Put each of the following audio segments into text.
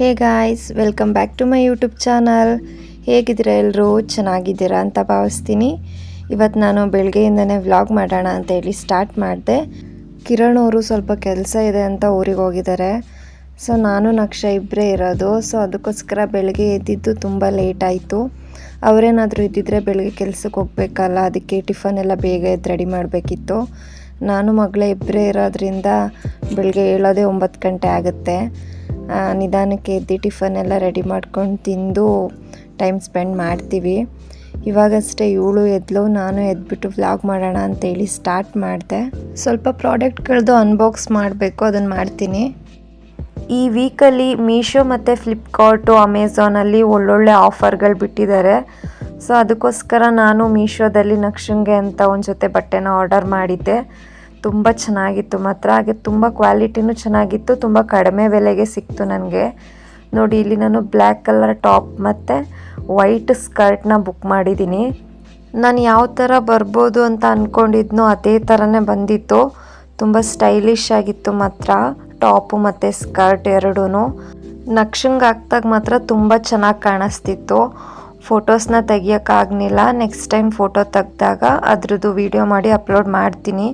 hey guys, welcome back to my YouTube channel. ಹೇಗಿದ್ದೀರಾ ಎಲ್ಲರೂ ಚೆನ್ನಾಗಿದ್ದೀರಾ ಅಂತ ಭಾವಿಸ್ತೀನಿ. ಇವತ್ತು ನಾನು ಬೆಳಗ್ಗೆಯಿಂದನೇ ವ್ಲಾಗ್ ಮಾಡೋಣ ಅಂತ ಹೇಳಿ ಸ್ಟಾರ್ಟ್ ಮಾಡಿದೆ. ಕಿರಣ್ ಅವರು ಸ್ವಲ್ಪ ಕೆಲಸ ಇದೆ ಅಂತ ಊರಿಗೆ ಹೋಗಿದ್ದಾರೆ. ಸೊ ನಾನು ನಕ್ಷ ಇಬ್ಬರೇ ಇರೋದು. ಸೊ ಅದಕ್ಕೋಸ್ಕರ ಬೆಳಗ್ಗೆ ಎದ್ದಿದ್ದು ತುಂಬ ಲೇಟ್ ಆಯಿತು. ಅವರೇನಾದರೂ ಇದ್ದಿದ್ರೆ ಬೆಳಗ್ಗೆ ಕೆಲಸಕ್ಕೆ ಹೋಗ್ಬೇಕಲ್ಲ, ಅದಕ್ಕೆ ಟಿಫನ್ ಎಲ್ಲ ಬೇಗ ಎದ್ದು ರೆಡಿ ಮಾಡಬೇಕಿತ್ತು. ನಾನು ಮಗಳೇ ಇಬ್ಬರೇ ಇರೋದ್ರಿಂದ ಬೆಳಗ್ಗೆ ಏಳೋದೇ ಒಂಬತ್ತು ಗಂಟೆ ಆಗುತ್ತೆ. ನಿಧಾನಕ್ಕೆ ಎದ್ದು ಟಿಫನ್ ಎಲ್ಲ ರೆಡಿ ಮಾಡ್ಕೊಂಡು ತಿಂದು ಟೈಮ್ ಸ್ಪೆಂಡ್ ಮಾಡ್ತೀವಿ. ಇವಾಗಷ್ಟೇ ಇವಳು ಎದ್ಲು, ನಾನು ಎದ್ಬಿಟ್ಟು ವ್ಲಾಗ್ ಮಾಡೋಣ ಅಂತೇಳಿ ಸ್ಟಾರ್ಟ್ ಮಾಡಿದೆ. ಸ್ವಲ್ಪ ಪ್ರಾಡಕ್ಟ್ಗಳದ್ದು ಅನ್ಬಾಕ್ಸ್ ಮಾಡಬೇಕು ಅದನ್ನು ಮಾಡ್ತೀನಿ. ಈ ವೀಕಲ್ಲಿ ಮೀಶೋ ಮತ್ತು ಫ್ಲಿಪ್ಕಾರ್ಟು ಅಮೆಝಾನಲ್ಲಿ ಒಳ್ಳೊಳ್ಳೆ ಆಫರ್ಗಳು ಬಿಟ್ಟಿದ್ದಾರೆ ಸೊ, ಅದಕ್ಕೋಸ್ಕರ ನಾನು ಮೀಶೋದಲ್ಲಿ ನಕ್ಷಂಗೆ ಅಂತ ಒಂದು ಜೊತೆ ಬಟ್ಟೆನ ಆರ್ಡರ್ ಮಾಡಿದ್ದೆ. ತುಂಬ ಚೆನ್ನಾಗಿತ್ತು. ಮಾತ್ರ ಹಾಗೆ ತುಂಬ ಕ್ವಾಲಿಟಿನೂ ಚೆನ್ನಾಗಿತ್ತು. ತುಂಬ ಕಡಿಮೆ ಬೆಲೆಗೆ ಸಿಕ್ತು ನನಗೆ. ನೋಡಿ, ಇಲ್ಲಿ ನಾನು ಬ್ಲ್ಯಾಕ್ ಕಲರ್ ಟಾಪ್ ಮತ್ತು ವೈಟ್ ಸ್ಕರ್ಟ್ನ ಬುಕ್ ಮಾಡಿದ್ದೀನಿ ನಾನು ಯಾವ ಥರ ಬರ್ಬೋದು ಅಂತ ಅಂದ್ಕೊಂಡಿದ್ನೋ ಅದೇ ಥರನೇ ಬಂದಿತ್ತು. ತುಂಬ ಸ್ಟೈಲಿಶ್ ಆಗಿತ್ತು ಮಾತ್ರ. ಟಾಪು ಮತ್ತು ಸ್ಕರ್ಟ್ ಎರಡೂ ನಕ್ಷಂಗೆ ಹಾಕ್ದಾಗ ಮಾತ್ರ ತುಂಬ ಚೆನ್ನಾಗಿ ಕಾಣಿಸ್ತಿತ್ತು. ಫೋಟೋಸ್ನ ತೆಗಿಯೋಕ್ಕಾಗಲಿಲ್ಲ ನೆಕ್ಸ್ಟ್ ಟೈಮ್ ಫೋಟೋ ತೆಗ್ದಾಗ ಅದ್ರದ್ದು ವಿಡಿಯೋ ಮಾಡಿ ಅಪ್ಲೋಡ್ ಮಾಡ್ತೀನಿ.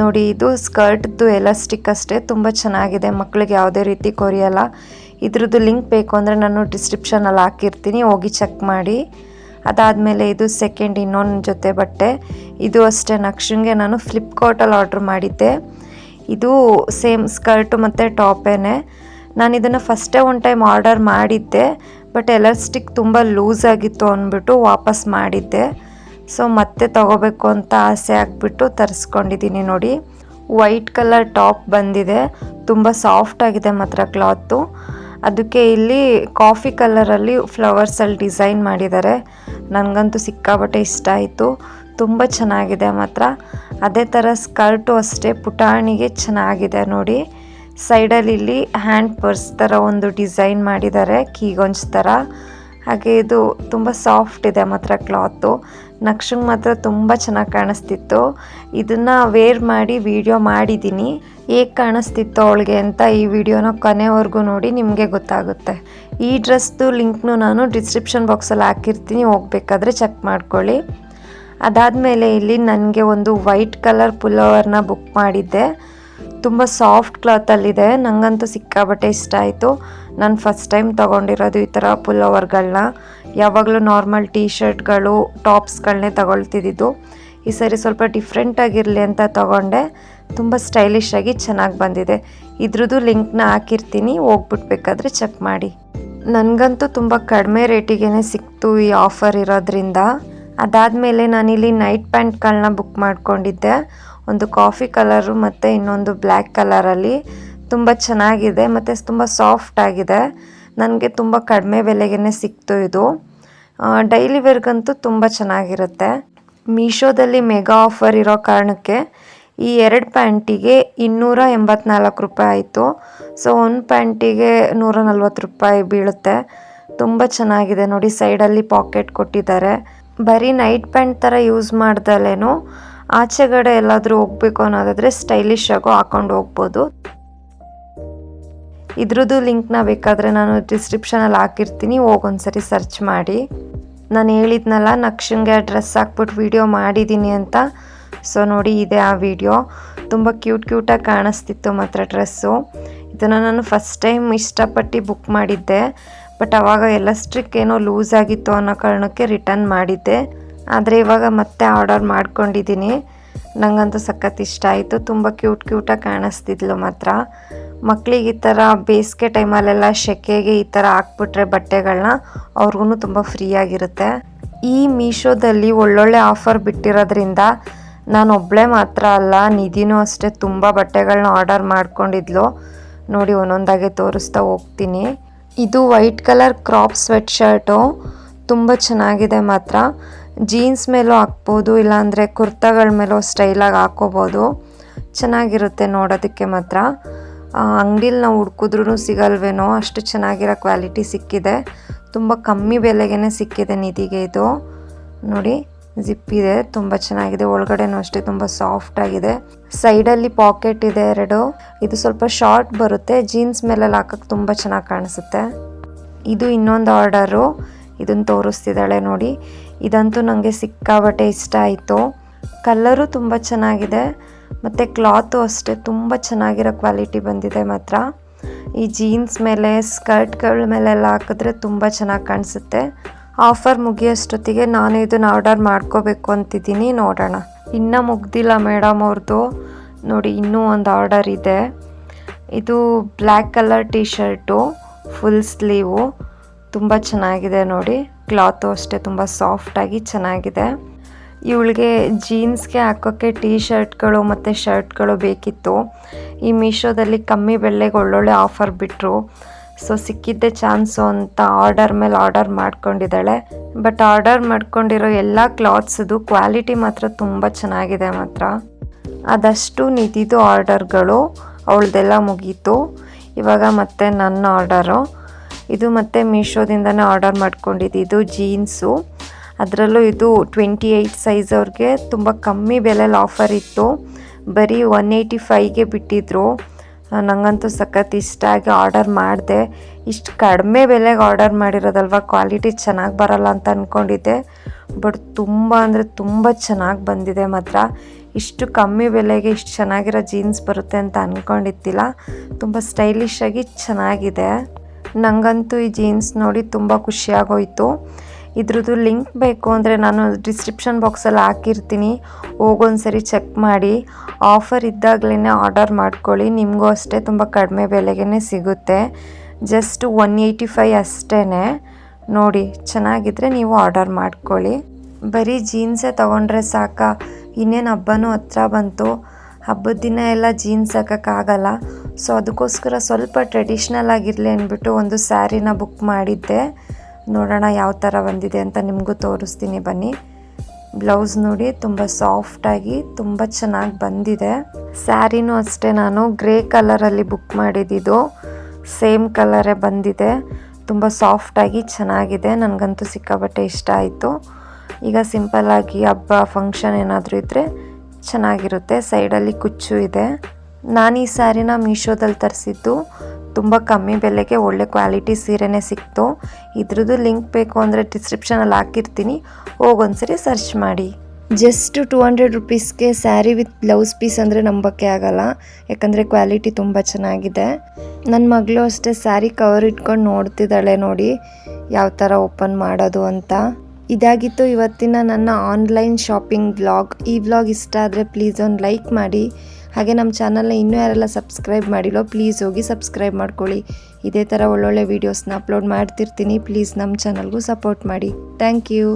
ನೋಡಿ, ಇದು ಸ್ಕರ್ಟ್ದು ಎಲಾಸ್ಟಿಕ್ ಅಷ್ಟೇ. ತುಂಬ ಚೆನ್ನಾಗಿದೆ. ಮಕ್ಕಳಿಗೆ ಯಾವುದೇ ರೀತಿ ಕೊರಿಯಲ್ಲ. ಇದ್ರದ್ದು ಲಿಂಕ್ ಬೇಕು ಅಂದರೆ ನಾನು ಡಿಸ್ಕ್ರಿಪ್ಷನಲ್ಲಿ ಹಾಕಿರ್ತೀನಿ. ಹೋಗಿ ಚೆಕ್ ಮಾಡಿ. ಅದಾದಮೇಲೆ ಇದು ಸೆಕೆಂಡ್ ಇನ್ನೊಂದು ಜೊತೆ ಬಟ್ಟೆ. ಇದು ಅಷ್ಟೇ. ನಕ್ಷಂಗೆ ನಾನು ಫ್ಲಿಪ್ಕಾರ್ಟಲ್ಲಿ ಆರ್ಡ್ರ್ ಮಾಡಿದ್ದೆ. ಇದು ಸೇಮ್ ಸ್ಕರ್ಟು ಮತ್ತು ಟಾಪೇನೆ ನಾನು ಇದನ್ನು ಫಸ್ಟೇ ಒನ್ ಟೈಮ್ ಆರ್ಡರ್ ಮಾಡಿದ್ದೆ. ಬಟ್ ಎಲಾಸ್ಟಿಕ್ ತುಂಬ ಲೂಸ್ ಆಗಿತ್ತು ಅಂದ್ಬಿಟ್ಟು ವಾಪಸ್ ಮಾಡಿದ್ದೆ. ಸೊ ಮತ್ತೆ ತಗೋಬೇಕು ಅಂತ ಆಸೆ ಆಗಿಬಿಟ್ಟು ತರಿಸ್ಕೊಂಡಿದ್ದೀನಿ ನೋಡಿ. ವೈಟ್ ಕಲರ್ ಟಾಪ್ ಬಂದಿದೆ. ತುಂಬ ಸಾಫ್ಟ್ ಆಗಿದೆ ಮಾತ್ರ ಕ್ಲಾತು ಅದಕ್ಕೆ ಇಲ್ಲಿ ಕಾಫಿ ಕಲರಲ್ಲಿ ಫ್ಲವರ್ಸಲ್ಲಿ ಡಿಸೈನ್ ಮಾಡಿದ್ದಾರೆ. ನನಗಂತೂ ಸಿಕ್ಕಾಬಟ್ಟೆ ಇಷ್ಟ ಆಯಿತು. ತುಂಬ ಚೆನ್ನಾಗಿದೆ ಮಾತ್ರ. ಅದೇ ಥರ ಸ್ಕರ್ಟು ಅಷ್ಟೇ, ಪುಟಾಣಿಗೆ ಚೆನ್ನಾಗಿದೆ ನೋಡಿ. ಸೈಡಲ್ಲಿ ಇಲ್ಲಿ ಹ್ಯಾಂಡ್ ಪರ್ಸ್ ಥರ ಒಂದು ಡಿಸೈನ್ ಮಾಡಿದ್ದಾರೆ, ಕೀಗೊಂಜ್ ಥರ ಹಾಗೆ ಇದು ತುಂಬ ಸಾಫ್ಟ್ ಇದೆ ಮಾತ್ರ ಕ್ಲಾತು ನಕ್ಷಂಗೆ ಮಾತ್ರ ತುಂಬ ಚೆನ್ನಾಗಿ ಕಾಣಿಸ್ತಿತ್ತು. ಇದನ್ನು ವೇರ್ ಮಾಡಿ ವಿಡಿಯೋ ಮಾಡಿದ್ದೀನಿ ಹೇಗೆ ಕಾಣಿಸ್ತಿತ್ತು ಅವಳಿಗೆ ಅಂತ ಈ ವಿಡಿಯೋನ ಕೊನೆವರೆಗೂ ನೋಡಿ ನಿಮಗೆ ಗೊತ್ತಾಗುತ್ತೆ. ಈ ಡ್ರೆಸ್ದು ಲಿಂಕ್ನು ನಾನು ಡಿಸ್ಕ್ರಿಪ್ಷನ್ ಬಾಕ್ಸಲ್ಲಿ ಹಾಕಿರ್ತೀನಿ, ಹೋಗಬೇಕಾದ್ರೆ ಚೆಕ್ ಮಾಡ್ಕೊಳ್ಳಿ. ಅದಾದಮೇಲೆ ಇಲ್ಲಿ ನನಗೆ ಒಂದು ವೈಟ್ ಕಲರ್ ಪುಲ್ಲೋವರ್ನ ಬುಕ್ ಮಾಡಿದ್ದೆ. ತುಂಬ ಸಾಫ್ಟ್ ಕ್ಲಾತಲ್ಲಿದೆ ನನಗಂತೂ ಸಿಕ್ಕಾಬಟ್ಟೆ ಇಷ್ಟ ಆಯಿತು. ನಾನು ಫಸ್ಟ್ ಟೈಮ್ ತೊಗೊಂಡಿರೋದು ಈ ಥರ ಪುಲ್ಲೋವರ್ಗಳನ್ನ ಯಾವಾಗಲೂ ನಾರ್ಮಲ್ ಟೀ ಶರ್ಟ್ಗಳು ಟಾಪ್ಸ್ಗಳನ್ನೇ ತಗೊಳ್ತಿದ್ದಿದ್ದು. ಈ ಸರಿ ಸ್ವಲ್ಪ ಡಿಫ್ರೆಂಟಾಗಿರಲಿ ಅಂತ ತೊಗೊಂಡೆ. ತುಂಬ ಸ್ಟೈಲಿಶ್ ಆಗಿ ಚೆನ್ನಾಗಿ ಬಂದಿದೆ. ಇದ್ರದ್ದು ಲಿಂಕ್ನ ಹಾಕಿರ್ತೀನಿ. ಹೋಗ್ಬಿಟ್ಬೇಕಾದ್ರೆ ಚೆಕ್ ಮಾಡಿ. ನನಗಂತೂ ತುಂಬ ಕಡಿಮೆ ರೇಟಿಗೆ ಸಿಕ್ತು ಈ ಆಫರ್ ಇರೋದ್ರಿಂದ. ಅದಾದಮೇಲೆ ನಾನಿಲ್ಲಿ ನೈಟ್ ಪ್ಯಾಂಟ್ಗಳನ್ನ ಬುಕ್ ಮಾಡ್ಕೊಂಡಿದ್ದೆ. ಒಂದು ಕಾಫಿ ಕಲರು ಮತ್ತು ಇನ್ನೊಂದು ಬ್ಲ್ಯಾಕ್ ಕಲರಲ್ಲಿ ತುಂಬ ಚೆನ್ನಾಗಿದೆ ಮತ್ತು ತುಂಬ ಸಾಫ್ಟ್ ಆಗಿದೆ. ನನಗೆ ತುಂಬ ಕಡಿಮೆ ಬೆಲೆಗೇ ಸಿಕ್ತು ಇದು. ಡೈಲಿ ವೇರ್ಗಂತೂ ತುಂಬ ಚೆನ್ನಾಗಿರುತ್ತೆ. ಮೀಶೋದಲ್ಲಿ ಮೆಗಾ ಆಫರ್ ಇರೋ ಕಾರಣಕ್ಕೆ ಈ ಎರಡು ಪ್ಯಾಂಟಿಗೆ ಇನ್ನೂರ ಎಂಬತ್ನಾಲ್ಕು ರೂಪಾಯಿ ಆಯಿತು. ಸೊ, ಒಂದು ಪ್ಯಾಂಟಿಗೆ ನೂರ ನಲ್ವತ್ತು ರೂಪಾಯಿ ಬೀಳುತ್ತೆ. ತುಂಬ ಚೆನ್ನಾಗಿದೆ ನೋಡಿ, ಸೈಡಲ್ಲಿ ಪಾಕೆಟ್ ಕೊಟ್ಟಿದ್ದಾರೆ. ಬರೀ ನೈಟ್ ಪ್ಯಾಂಟ್ ಥರ ಯೂಸ್ ಮಾಡ್ದಲೇನು ಆಚೆಗಡೆ ಎಲ್ಲಾದರೂ ಹೋಗ್ಬೇಕು ಅನ್ನೋದಾದರೆ ಸ್ಟೈಲಿಶ್ ಆಗು ಹಾಕೊಂಡು ಹೋಗ್ಬೋದು. ಇದ್ರದ್ದು ಲಿಂಕ್ನ ಬೇಕಾದರೆ ನಾನು ಡಿಸ್ಕ್ರಿಪ್ಷನಲ್ಲಿ ಹಾಕಿರ್ತೀನಿ, ಹೋಗೊಂದ್ಸರಿ ಸರ್ಚ್ ಮಾಡಿ. ನಾನು ಹೇಳಿದ್ನಲ್ಲ ನಕ್ಷಂಗೆ ಡ್ರೆಸ್ ಹಾಕ್ಬಿಟ್ಟು ವಿಡಿಯೋ ಮಾಡಿದ್ದೀನಿ ಅಂತ. ಸೊ ನೋಡಿ ಇದೆ ಆ ವಿಡಿಯೋ ತುಂಬ ಕ್ಯೂಟ್ ಕ್ಯೂಟಾಗಿ ಕಾಣಿಸ್ತಿತ್ತು ಮಾತ್ರ ಡ್ರೆಸ್ಸು ಇದನ್ನು ನಾನು ಫಸ್ಟ್ ಟೈಮ್ ಇಷ್ಟಪಟ್ಟು ಬುಕ್ ಮಾಡಿದ್ದೆ. ಬಟ್ ಆವಾಗ ಎಲಾಸ್ಟ್ರಿಕ್ ಏನೋ ಲೂಸ್ ಆಗಿತ್ತು ಅನ್ನೋ ಕಾರಣಕ್ಕೆ ರಿಟರ್ನ್ ಮಾಡಿದ್ದೆ. ಆದರೆ ಇವಾಗ ಮತ್ತೆ ಆರ್ಡರ್ ಮಾಡ್ಕೊಂಡಿದ್ದೀನಿ ನನಗಂತೂ ಸಖತ್ ಇಷ್ಟ ಆಯಿತು. ತುಂಬ ಕ್ಯೂಟ್ ಕ್ಯೂಟಾಗಿ ಕಾಣಿಸ್ತಿದ್ಲು ಮಾತ್ರ. ಮಕ್ಕಳಿಗೆ ಈ ಥರ ಬೇಸಿಗೆ ಟೈಮಲ್ಲೆಲ್ಲ ಸೆಕೆಗೆ ಈ ಥರ ಹಾಕ್ಬಿಟ್ರೆ ಬಟ್ಟೆಗಳನ್ನ ಅವ್ರಿಗೂ ತುಂಬ ಫ್ರೀಯಾಗಿರುತ್ತೆ ಈ ಮೀಶೋದಲ್ಲಿ ಒಳ್ಳೊಳ್ಳೆ ಆಫರ್ ಬಿಟ್ಟಿರೋದ್ರಿಂದ ನಾನು ಒಬ್ಬಳೇ ಮಾತ್ರ ಅಲ್ಲ, ನಿಧಿನೂ ಅಷ್ಟೇ ತುಂಬ ಬಟ್ಟೆಗಳನ್ನ ಆರ್ಡರ್ ಮಾಡ್ಕೊಂಡಿದ್ಲು. ನೋಡಿ ಒಂದೊಂದಾಗೆ ತೋರಿಸ್ತಾ ಹೋಗ್ತೀನಿ. ಇದು white colour crop sweatshirt ತುಂಬ ಚೆನ್ನಾಗಿದೆ ಮಾತ್ರ. ಜೀನ್ಸ್ ಮೇಲೂ ಹಾಕ್ಬೋದು, ಇಲ್ಲಾಂದರೆ ಕುರ್ತಾಗಳ ಮೇಲೂ ಸ್ಟೈಲಾಗಿ ಹಾಕ್ಕೋಬೋದು. ಚೆನ್ನಾಗಿರುತ್ತೆ ನೋಡೋದಕ್ಕೆ ಮಾತ್ರ. ಅಂಗಡೀಲಿ ನಾವು ಹುಡ್ಕಿದ್ರೂ ಸಿಗಲ್ವೇನೋ, ಅಷ್ಟು ಚೆನ್ನಾಗಿರೋ ಕ್ವಾಲಿಟಿ ಸಿಕ್ಕಿದೆ. ತುಂಬ ಕಮ್ಮಿ ಬೆಲೆಗೇ ಸಿಕ್ಕಿದೆ ನಿಧಿಗೆ ಇದು. ನೋಡಿ, ಜಿಪ್ ಇದೆ, ತುಂಬ ಚೆನ್ನಾಗಿದೆ. ಒಳಗಡೆನೂ ಅಷ್ಟೇ ತುಂಬ ಸಾಫ್ಟ್ ಆಗಿದೆ. ಸೈಡಲ್ಲಿ ಪಾಕೆಟ್ ಇದೆ ಎರಡು. ಇದು ಸ್ವಲ್ಪ ಶಾರ್ಟ್ ಬರುತ್ತೆ, ಜೀನ್ಸ್ ಮೇಲೆಲ್ಲ ಹಾಕಕ್ಕೆ ತುಂಬ ಚೆನ್ನಾಗಿ ಕಾಣಿಸುತ್ತೆ. ಇದು ಇನ್ನೊಂದು ಆರ್ಡರು. ಇದನ್ನು ತೋರಿಸ್ತಿದ್ದಾಳೆ ನೋಡಿ. ಇದಂತೂ ನನಗೆ ಸಿಕ್ಕಾಬಟ್ಟೆ ಇಷ್ಟ ಆಯಿತು. ಕಲ್ಲರು ತುಂಬ ಚೆನ್ನಾಗಿದೆ. ಮತ್ತು ಕ್ಲಾತು ಅಷ್ಟೇ, ತುಂಬ ಚೆನ್ನಾಗಿರೋ ಕ್ವಾಲಿಟಿ ಬಂದಿದೆ ಮಾತ್ರ. ಈ ಜೀನ್ಸ್ ಮೇಲೆ, ಸ್ಕರ್ಟ್ಗಳ ಮೇಲೆಲ್ಲ ಹಾಕಿದ್ರೆ ತುಂಬ ಚೆನ್ನಾಗಿ ಕಾಣಿಸುತ್ತೆ. ಆಫರ್ ಮುಗಿಯೋಷ್ಟೊತ್ತಿಗೆ ನಾನು ಇದನ್ನು ಆರ್ಡರ್ ಮಾಡ್ಕೋಬೇಕು ಅಂತಿದ್ದೀನಿ, ನೋಡೋಣ. ಇನ್ನೂ ಮುಗ್ದಿಲ್ಲ ಮೇಡಮ್ ಅವ್ರದ್ದು. ನೋಡಿ, ಇನ್ನೂ ಒಂದು ಆರ್ಡರ್ ಇದೆ. ಇದು black colour T shirt full sleeve. ತುಂಬ ಚೆನ್ನಾಗಿದೆ ನೋಡಿ. ಕ್ಲಾತು ಅಷ್ಟೇ ತುಂಬ ಸಾಫ್ಟಾಗಿ ಚೆನ್ನಾಗಿದೆ. ಇವಳಿಗೆ ಜೀನ್ಸ್ಗೆ ಹಾಕೋಕ್ಕೆ ಟೀ ಶರ್ಟ್ಗಳು ಮತ್ತು ಶರ್ಟ್ಗಳು ಬೇಕಿತ್ತು. ಈ ಮೀಶೋದಲ್ಲಿ ಕಮ್ಮಿ ಬೆಲೆಗೆ ಒಳ್ಳೊಳ್ಳೆ ಆಫರ್ ಬಿಟ್ಟರು ಸೊ, ಸಿಕ್ಕಿದ್ದೆ ಚಾನ್ಸು ಅಂತ ಆರ್ಡರ್ ಮೇಲೆ ಆರ್ಡರ್ ಮಾಡ್ಕೊಂಡಿದ್ದಾಳೆ. ಬಟ್ ಆರ್ಡರ್ ಮಾಡ್ಕೊಂಡಿರೋ ಎಲ್ಲ ಕ್ಲಾತ್ಸದು ಕ್ವಾಲಿಟಿ ಮಾತ್ರ ತುಂಬ ಚೆನ್ನಾಗಿದೆ ಮಾತ್ರ. ಅದಷ್ಟು ನಿಧಿದು ಆರ್ಡರ್ಗಳು ಅವಳದೆಲ್ಲ ಮುಗೀತು. ಇವಾಗ ಮತ್ತೆ ನನ್ನ ಆರ್ಡರು. ಇದು ಮತ್ತೆ ಮೀಶೋದಿಂದನೇ ಆರ್ಡರ್ ಮಾಡ್ಕೊಂಡಿದ್ದು. ಜೀನ್ಸು. ಅದರಲ್ಲೂ ಇದು ಟ್ವೆಂಟಿ ಏಯ್ಟ್ ಸೈಜ್ ಅವ್ರಿಗೆ ತುಂಬ ಕಮ್ಮಿ ಬೆಲೆಯಲ್ಲಿ ಆಫರ್ ಇತ್ತು. ಬರೀ ಒನ್ ಏಯ್ಟಿ ಫೈವ್ಗೆ ಬಿಟ್ಟಿದ್ರು. ನನಗಂತೂ ಸಖತ್ ಇಷ್ಟ ಆಗಿ ಆರ್ಡರ್ ಮಾಡಿದೆ. ಇಷ್ಟು ಕಡಿಮೆ ಬೆಲೆಗೆ ಆರ್ಡರ್ ಮಾಡಿರೋದಲ್ವ? ಕ್ವಾಲಿಟಿ ಚೆನ್ನಾಗಿ ಬರಲ್ಲ ಅಂತ ಅಂದ್ಕೊಂಡಿದ್ದೆ ಬಟ್ ತುಂಬ ಅಂದರೆ ತುಂಬ ಚೆನ್ನಾಗಿ ಬಂದಿದೆ ಮಾತ್ರ. ಇಷ್ಟು ಕಮ್ಮಿ ಬೆಲೆಗೆ ಇಷ್ಟು ಚೆನ್ನಾಗಿರೋ ಜೀನ್ಸ್ ಬರುತ್ತೆ ಅಂತ ಅಂದ್ಕೊಂಡಿದ್ದಿಲ್ಲ ತುಂಬ ಸ್ಟೈಲಿಶ್ ಆಗಿ ಚೆನ್ನಾಗಿದೆ. ನನಗಂತೂ ಈ ಜೀನ್ಸ್ ನೋಡಿ ತುಂಬ ಖುಷಿಯಾಗೋಯಿತು. ಇದ್ರದ್ದು ಲಿಂಕ್ ಬೇಕು ಅಂದರೆ ನಾನು ಡಿಸ್ಕ್ರಿಪ್ಷನ್ ಬಾಕ್ಸಲ್ಲಿ ಹಾಕಿರ್ತೀನಿ. ಹೋಗೊಂದ್ಸರಿ ಚೆಕ್ ಮಾಡಿ. ಆಫರ್ ಇದ್ದಾಗಲೇ ಆರ್ಡರ್ ಮಾಡ್ಕೊಳ್ಳಿ. ನಿಮಗೂ ಅಷ್ಟೇ ತುಂಬ ಕಡಿಮೆ ಬೆಲೆಗೇ ಸಿಗುತ್ತೆ. ಜಸ್ಟ್ ಒನ್ ಏಯ್ಟಿ ಫೈವ್ ಅಷ್ಟೇ ನೋಡಿ ಚೆನ್ನಾಗಿದ್ದರೆ ನೀವು ಆರ್ಡರ್ ಮಾಡ್ಕೊಳ್ಳಿ. ಬರೀ ಜೀನ್ಸೇ ತೊಗೊಂಡ್ರೆ ಸಾಕ. ಇನ್ನೇನು ಹಬ್ಬನೂ ಹತ್ರ ಬಂತು. ಹಬ್ಬದ ದಿನ ಎಲ್ಲ ಜೀನ್ಸ್ ಹಾಕೋಕ್ಕಾಗಲ್ಲ. ಸೊ ಅದಕ್ಕೋಸ್ಕರ ಸ್ವಲ್ಪ ಟ್ರೆಡಿಷ್ನಲ್ ಆಗಿರಲಿ ಅಂದ್ಬಿಟ್ಟು ಒಂದು ಸ್ಯಾರಿನ ಬುಕ್ ಮಾಡಿದ್ದೆ. ನೋಡೋಣ ಯಾವ ಥರ ಬಂದಿದೆ ಅಂತ ನಿಮಗೂ ತೋರಿಸ್ತೀನಿ ಬನ್ನಿ. ಬ್ಲೌಸ್ ನೋಡಿ ತುಂಬ ಸಾಫ್ಟಾಗಿ ತುಂಬ ಚೆನ್ನಾಗಿ ಬಂದಿದೆ. ಸ್ಯಾರಿನೂ ಅಷ್ಟೇ ನಾನು ಗ್ರೇ ಕಲರಲ್ಲಿ ಬುಕ್ ಮಾಡಿದ್ದಿದ್ದು ಸೇಮ್ ಕಲರೇ ಬಂದಿದೆ. ತುಂಬ ಸಾಫ್ಟಾಗಿ ಚೆನ್ನಾಗಿದೆ. ನನಗಂತೂ ಸಿಕ್ಕಾಬಟ್ಟೆ ಇಷ್ಟ ಆಯಿತು. ಈಗ ಸಿಂಪಲ್ಲಾಗಿ ಹಬ್ಬ ಫಂಕ್ಷನ್ ಏನಾದರೂ ಇದ್ದರೆ ಚೆನ್ನಾಗಿರುತ್ತೆ. ಸೈಡಲ್ಲಿ ಕುಚ್ಚು ಇದೆ. ನಾನು ಈ ಸ್ಯಾರಿನ ಮೀಶೋದಲ್ಲಿ ತರಿಸಿದ್ದು ತುಂಬ ಕಮ್ಮಿ ಬೆಲೆಗೆ ಒಳ್ಳೆ ಕ್ವಾಲಿಟಿ ಸೀರೆನೇ ಸಿಕ್ತು. ಇದ್ರದ್ದು ಲಿಂಕ್ ಬೇಕು ಅಂದರೆ ಡಿಸ್ಕ್ರಿಪ್ಷನಲ್ಲಿ ಹಾಕಿರ್ತೀನಿ. ಹೋಗೊಂದ್ಸರಿ ಸರ್ಚ್ ಮಾಡಿ. ಜಸ್ಟ್ ಟೂ ಹಂಡ್ರೆಡ್ ರುಪೀಸ್ಗೆ ಸ್ಯಾರಿ ವಿತ್ ಬ್ಲೌಸ್ ಪೀಸ್ ಅಂದರೆ ನಂಬೋಕ್ಕೆ ಆಗಲ್ಲ. ಯಾಕಂದರೆ ಕ್ವಾಲಿಟಿ ತುಂಬ ಚೆನ್ನಾಗಿದೆ. ನನ್ನ ಮಗಳು ಅಷ್ಟೇ ಸ್ಯಾರಿ ಕವರ್ ಇಟ್ಕೊಂಡು ನೋಡ್ತಿದ್ದಾಳೆ ನೋಡಿ ಯಾವ ಥರ ಓಪನ್ ಮಾಡೋದು ಅಂತ. ಇದಾಗಿತ್ತು ಇವತ್ತಿನ ನನ್ನ ಆನ್ಲೈನ್ ಶಾಪಿಂಗ್ ಬ್ಲಾಗ್ ಈ ಬ್ಲಾಗ್ ಇಷ್ಟ ಆದರೆ ಪ್ಲೀಸ್ ಒಂದು ಲೈಕ್ ಮಾಡಿ. ಹಾಗೆ ನಮ್ಮ ಚಾನಲ್ನ ಇನ್ನೂ ಯಾರೆಲ್ಲ ಸಬ್ಸ್ಕ್ರೈಬ್ ಮಾಡಿಲ್ಲೋ ಪ್ಲೀಸ್ ಹೋಗಿ ಸಬ್ಸ್ಕ್ರೈಬ್ ಮಾಡ್ಕೊಳ್ಳಿ. ಇದೇ ಥರ ಒಳ್ಳೊಳ್ಳೆ ವೀಡಿಯೋಸ್ನ ಅಪ್ಲೋಡ್ ಮಾಡ್ತಿರ್ತೀನಿ. ಪ್ಲೀಸ್ ನಮ್ಮ ಚಾನಲ್ಗೂ ಸಪೋರ್ಟ್ ಮಾಡಿ. Thank you